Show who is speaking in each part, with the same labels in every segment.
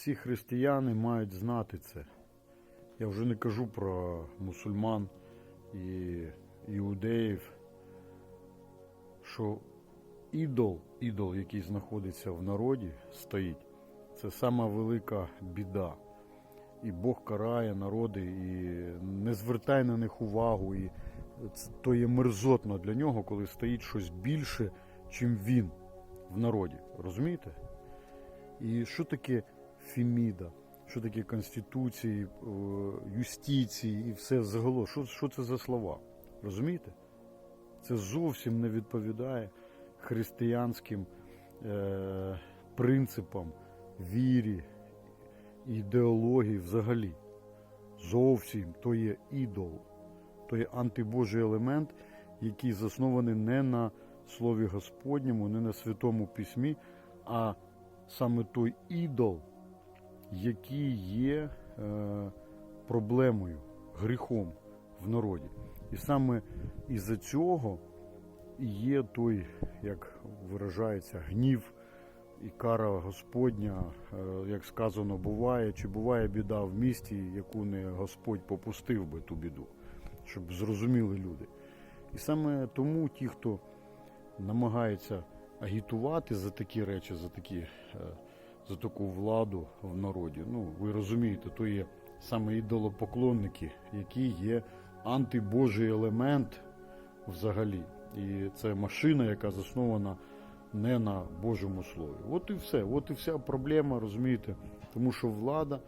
Speaker 1: Всі християни мають знати це. Я вже не кажу про мусульман і іудеїв, що ідол, ідол, який знаходиться в народі, стоїть. Це сама велика біда. І Бог карає народи, і не звертай на них увагу. І то є мерзотно для нього, коли стоїть щось більше, чим він в народі. Розумієте? І що таке Феміда? Що таке Конституції, е, юстиції і все загалом? Що, що це за слова? Розумієте? Це зовсім не відповідає християнським е, принципам, вірі, ідеології взагалі. Зовсім то є ідол, то є антибожий елемент, який заснований не на Слові Господньому, не на Святому Письмі, а саме той ідол, який є е, проблемою, гріхом в народі. І саме із-за цього є той, як виражається, гнів і кара Господня, е, як сказано, буває, чи буває біда в місті, яку не Господь попустив би ту біду, щоб зрозуміли люди. І саме тому ті, хто намагається агітувати за такі речі, за такі, е, за таку владу в народі. Ну, ви розумієте, то є саме ідолопоклонники, які є антибожий елемент взагалі. І це машина, яка заснована не на Божому Слові. От і все. От і вся проблема, розумієте, тому що влада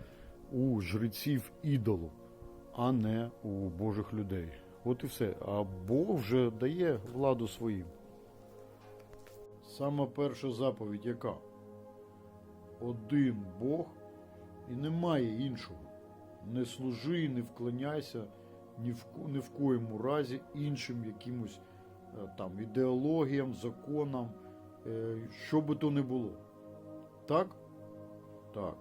Speaker 1: у жреців ідолу, а не у Божих людей. От і все. А Бог вже дає владу своїм. Сама перша заповідь яка? Один Бог і немає іншого. Не служи, не вклоняйся ні в, ні в коєму разі іншим якимось е, там ідеологіям, законам, е, що би то не було. Так? Так.